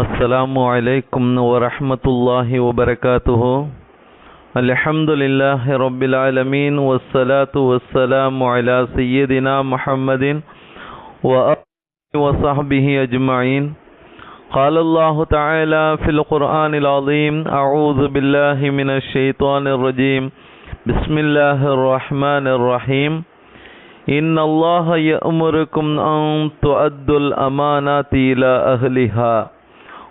السلام عليكم ورحمة الله وبركاته. الحمد لله رب العالمين والصلاة والسلام على سيدنا محمد وصحبه أجمعين قال الله تعالى في القرآن العظيم أعوذ بالله من الشيطان الرجيم بسم الله الرحمن الرحيم إن الله يأمركم أن تؤدوا الأمانات إلى أهلها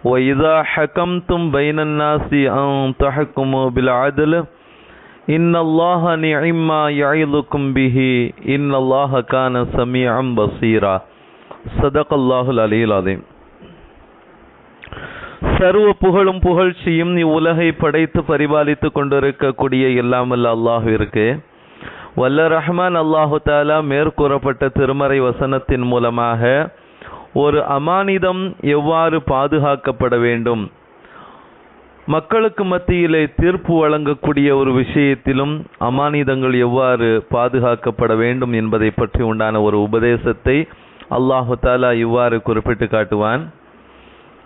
وإذا حكمتم بين الناس أن تحكموا بالعدل إن الله نعم ما يعظكم به إن الله كان سميعا بصيرا صدق الله العلي العظيم சர்வ புகழும் புகழ்ச்சியும் இவ்வுலகை படைத்து பரிபாலித்துக் கொண்டிருக்கக்கூடிய எல்லாமல்ல அல்லாஹுவிற்கு வல்ல ரஹ்மான் அல்லாஹு தாலா மேற்கூறப்பட்ட திருமறை வசனத்தின் மூலமாக ஒரு அமானிதம் எவ்வாறு பாதுகாக்கப்பட வேண்டும்? மக்களுக்கு மத்தியிலே தீர்ப்பு வழங்கக்கூடிய ஒரு விஷயத்திலும் அமானிதங்கள் எவ்வாறு பாதுகாக்கப்பட வேண்டும் என்பதை பற்றி உண்டான ஒரு உபதேசத்தை அல்லாஹு தாலா இவ்வாறு குறிப்பிட்டு காட்டுவான்.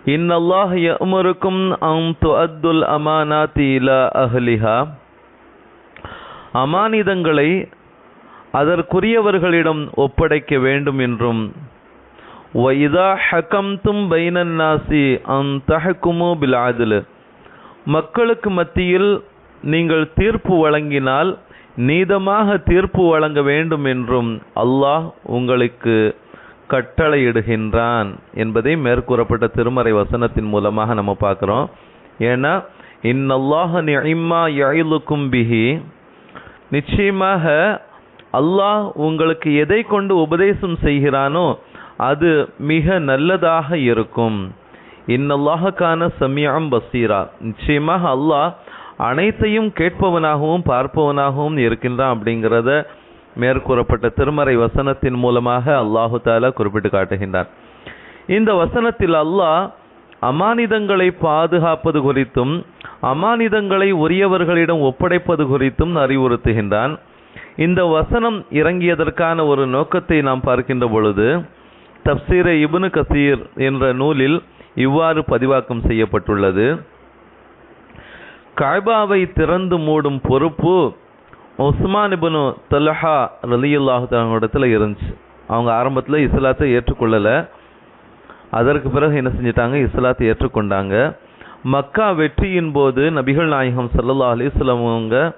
இன் அல்லாஹ் யமுருக்கும் அம் துஅத்துல் அமானாத்தி இலா அஹ்லிஹா. அமானிதங்களை அதற்குரியவர்களிடம் ஒப்படைக்க வேண்டும் என்றும் வைதா ஹக்கம்தும் பைனன் நாசி அன் தஹக்குமு பிலாதில் மக்களுக்கு மத்தியில் நீங்கள் தீர்ப்பு வழங்கினால் நீதமாக தீர்ப்பு வழங்க வேண்டும் என்றும் அல்லாஹ் உங்களுக்கு கட்டளையிடுகின்றான் என்பதை மேற்கூறப்பட்ட திருமறை வசனத்தின் மூலமாக நம்ம பார்க்குறோம். ஏன்னா இன்னல்லாஹ நிமா யாயிலுக்கும் பிஹி. நிச்சயமாக அல்லாஹ் உங்களுக்கு எதை கொண்டு உபதேசம் செய்கிறானோ அது மிக நல்லதாக இருக்கும். இன்னல்லாஹக்கான சமியம் பசீரா. நிச்சயமாக அல்லாஹ் அனைத்தையும் கேட்பவனாகவும் பார்ப்பவனாகவும் இருக்கின்றான் அப்படிங்கிறத மேற்கூறப்பட்ட திருமறை வசனத்தின் மூலமாக அல்லாஹு தாலா குறிப்பிட்டு காட்டுகின்றான். இந்த வசனத்தில் அல்லாஹ் அமானிதங்களை பாதுகாப்பது குறித்தும் அமானிதங்களை உரியவர்களிடம் ஒப்படைப்பது குறித்தும் அறிவுறுத்துகின்றான். இந்த வசனம் இறங்கியதற்கான ஒரு நோக்கத்தை நாம் பார்க்கின்ற பொழுது தப்சீர இபுனு கசீர் என்ற நூலில் இவ்வாறு பதிவாக்கம் செய்யப்பட்டுள்ளது. கைபாவை திறந்து மூடும் பொறுப்பு உஸ்மான் இபுனு தலஹா ரலியுல்லாஹு இடத்துல இருந்துச்சு. அவங்க ஆரம்பத்தில் இஸ்லாத்தை ஏற்றுக்கொள்ளலை. அதற்கு பிறகு என்ன செஞ்சிட்டாங்க? இஸ்லாத்தை ஏற்றுக்கொண்டாங்க. மக்கா வெற்றியின் போது நபிகள் நாயகம் சல்லல்லா அலிஸ்லாம் அவங்க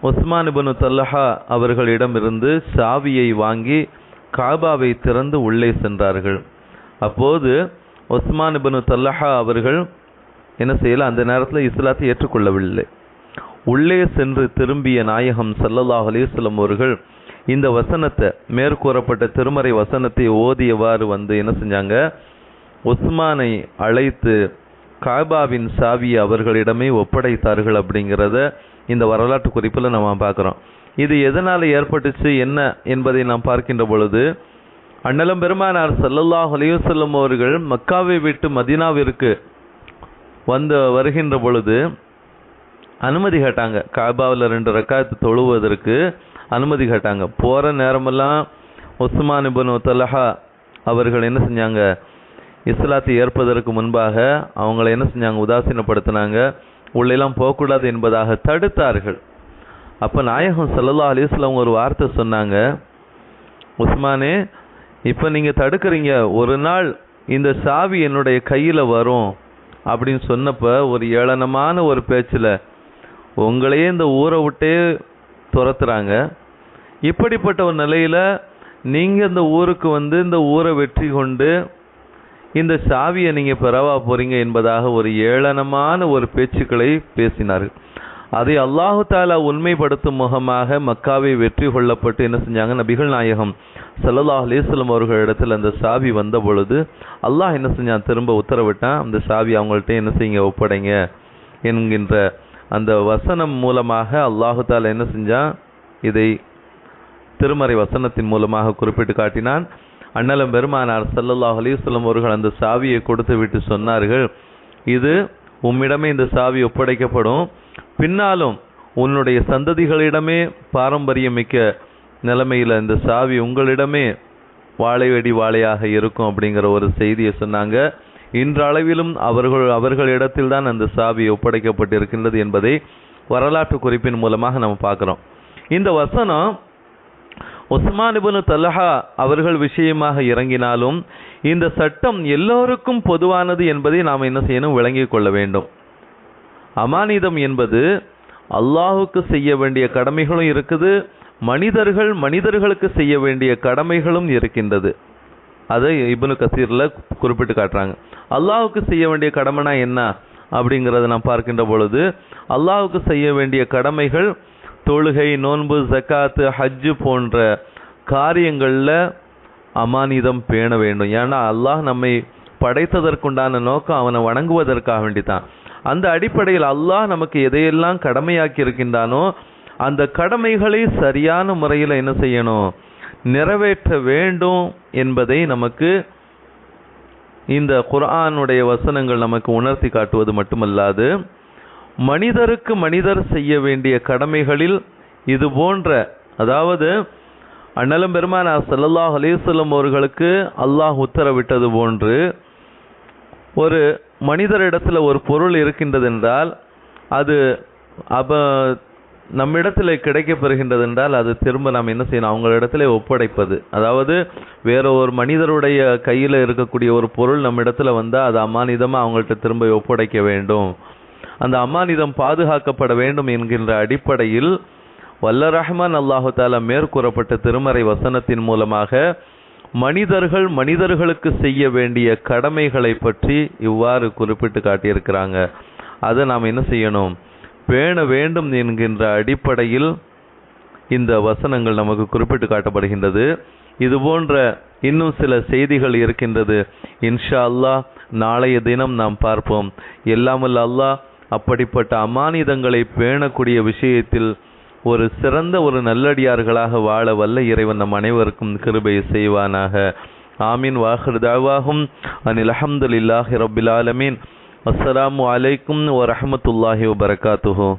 உஸ்மான் இபனு தல்லஹா அவர்களிடமிருந்து சாவியை வாங்கி காபாவை திறந்து உள்ளே சென்றார்கள். அப்போது ஒஸ்மான் இபனு தல்லஹா அவர்கள் என்ன செய்யல? அந்த நேரத்தில் இஸ்லாத்தை ஏற்றுக்கொள்ளவில்லை. உள்ளே சென்று திரும்பிய நாயகம் சல்லல்லாஹ் அலிஸ்லம் அவர்கள் இந்த வசனத்தை மேற்கூறப்பட்ட திருமறை வசனத்தை ஓதியவாறு வந்து என்ன செஞ்சாங்க? உஸ்மானை அழைத்து காபாவின் சாவியை அவர்களிடமே ஒப்படைத்தார்கள் அப்படிங்கிறத இந்த வரலாற்று குறிப்பில் நம்ம பார்க்குறோம். இது எதனால் ஏற்பட்டுச்சு? என்ன என்பதை நாம் பார்க்கின்ற பொழுது அண்ணலம் பெருமானார் சல்லல்லாஹ் அலையுசல்லம் அவர்கள் மக்காவை விட்டு மதினாவிற்கு வந்து வருகின்ற பொழுது அனுமதி கேட்டாங்க. காபாவில் ரெண்டு ரக்காயத்து தொழுவதற்கு அனுமதி கேட்டாங்க. போகிற நேரமெல்லாம் உஸ்மான் இபன் தலஹா அவர்கள் என்ன செஞ்சாங்க? இஸ்லாத்தை ஏற்பதற்கு முன்பாக அவங்கள என்ன செஞ்சாங்க? உதாசீனப்படுத்தினாங்க. உள்ளெல்லாம் போகக்கூடாது என்பதாக தடுத்தார்கள். அப்போ நாயகம் சல்லல்லா அலிஸ்லாம் ஒரு வார்த்தை சொன்னாங்க உஸ்மானே இப்போ நீங்கள் தடுக்கிறீங்க. ஒரு நாள் இந்த சாவி என்னுடைய கையில் வரும் அப்படின்னு சொன்னப்போ ஒரு ஏளனமான ஒரு பேச்சில் உங்களையே இந்த ஊரை விட்டே துரத்துறாங்க. இப்படிப்பட்ட ஒரு நிலையில் நீங்கள் இந்த ஊருக்கு வந்து இந்த ஊரை வெற்றி கொண்டு இந்த சாவியை நீங்கள் பெறவா போகிறீங்க என்பதாக ஒரு ஏளனமான ஒரு பேச்சுக்களை பேசினார்கள். அதை அல்லாஹு தாலா உண்மைப்படுத்தும் முகமாக மக்காவை வெற்றி கொள்ளப்பட்டு என்ன செஞ்சாங்க? நபிகள் நாயகம் சல்லல்லாஹ் அலிஸ்லம் அவர்களிடத்தில் அந்த சாவி வந்த பொழுது அல்லாஹ் என்ன செஞ்சான்? திரும்ப உத்தரவிட்டான். அந்த சாவி அவங்கள்ட்ட என்ன செய்யுங்க? ஒப்படைங்க என்கின்ற அந்த வசனம் மூலமாக அல்லாஹு தாலா என்ன செஞ்சான்? இதை திருமறை வசனத்தின் மூலமாக குறிப்பிட்டு காட்டினான். அண்ணலம் பெருமானார் சல்லல்லாஹ் அலிஸ்லம் அவர்கள் அந்த சாவியை கொடுத்து விட்டு சொன்னார்கள். இது உம்மிடமே இந்த சாவி ஒப்படைக்கப்படும். பின்னாலும் உன்னுடைய சந்ததிகளிடமே பாரம்பரியமிக்க நிலைமையில் இந்த சாவி உங்களிடமே வாழை வெடி வாழையாக இருக்கும் அப்படிங்கிற ஒரு செய்தியை சொன்னாங்க. இன்றளவிலும் அவர்கள் அவர்களிடத்தில் தான் அந்த சாவி ஒப்படைக்கப்பட்டிருக்கின்றது என்பதை வரலாற்று குறிப்பின் மூலமாக நம்ம பார்க்குறோம். இந்த வசனம் உஸ்மான் தல்லஹா அவர்கள் விஷயமாக இறங்கினாலும் இந்த சட்டம் எல்லோருக்கும் பொதுவானது என்பதை நாம் என்ன செய்யணும்? விளங்கிக் கொள்ள வேண்டும். அமானிதம் என்பது அல்லாஹுக்கு செய்ய வேண்டிய கடமைகளும் இருக்குது மனிதர்கள் மனிதர்களுக்கு செய்ய வேண்டிய கடமைகளும் இருக்கின்றது. அதை இப்னு கசீரில் குறிப்பிட்டு காட்டுறாங்க. அல்லாஹுக்கு செய்ய வேண்டிய கடமைனா என்ன அப்படிங்கிறத நாம் பார்க்கின்ற பொழுது அல்லாஹுக்கு செய்ய வேண்டிய கடமைகள் தொழுகை நோன்பு ஜக்காத்து ஹஜ்ஜு போன்ற காரியங்களில் அமானிதம் பேண வேண்டும். ஏன்னா அல்லாஹ் நம்மை படைத்ததற்குண்டான நோக்கம் அவனை வணங்குவதற்காக வேண்டித்தான். அந்த அடிப்படையில் அல்லாஹ் நமக்கு எதையெல்லாம் கடமையாக்கி இருக்கின்றானோ அந்த கடமைகளை சரியான முறையில் என்ன செய்யணும்? நிறைவேற்ற வேண்டும் என்பதை நமக்கு இந்த குர்ஆனுடைய வசனங்கள் நமக்கு உணர்த்தி காட்டுவது மட்டுமல்லாது மனிதருக்கு மனிதர் செய்ய வேண்டிய கடமைகளில் இது போன்ற அதாவது அண்ணலும் பெருமானா சல்லல்லாஹ் அலிசல்லம் அவர்களுக்கு அல்லாஹ் உத்தரவிட்டது போன்று ஒரு மனிதரிடத்தில் ஒரு பொருள் இருக்கின்றது என்றால் அது அப்ப நம்மிடத்தில் கிடைக்கப்பெறுகின்றது என்றால் அது திரும்ப நாம் என்ன செய்யணும்? அவங்களிடத்தில் ஒப்படைப்பது. அதாவது வேற ஒரு மனிதருடைய கையில் இருக்கக்கூடிய ஒரு பொருள் நம்மிடத்தில் வந்தால் அது அமானிதமாக அவங்கள்ட்ட திரும்ப ஒப்படைக்க வேண்டும். அந்த அமானிதம் பாதுகாக்கப்பட வேண்டும் என்கின்ற அடிப்படையில் வல்ல ரஹ்மான் அல்லாஹு தாலா மேற்கூறப்பட்ட திருமறை வசனத்தின் மூலமாக மனிதர்கள் மனிதர்களுக்கு செய்ய வேண்டிய கடமைகளை பற்றி இவ்வாறு குறிப்பிட்டு காட்டியிருக்கிறாங்க. அதை நாம் என்ன செய்யணும்? பேண வேண்டும் என்கின்ற அடிப்படையில் இந்த வசனங்கள் நமக்கு குறிப்பிட்டு காட்டப்படுகின்றது. இது போன்ற இன்னும் சில செய்திகள் இருக்கின்றது. இன்ஷா அல்லாஹ் நாளைய தினம் நாம் பார்ப்போம். எல்லாமல்ல அல்லாஹ் அப்படிப்பட்ட அமானிதங்களை பேணக்கூடிய விஷயத்தில் ஒரு சிறந்த ஒரு நல்லடியார்களாக வாழ வல்ல இறைவன் நம் அனைவருக்கும் கிருபை செய்வானாக. ஆமீன். வாஹர் தாவாகும் அனில் அஹமதுல்லாஹி ரபில் ஆலமீன். அஸ்லாம் அலைக்கும் வரமத்துல்லாஹி வபரகாத்துஹோ.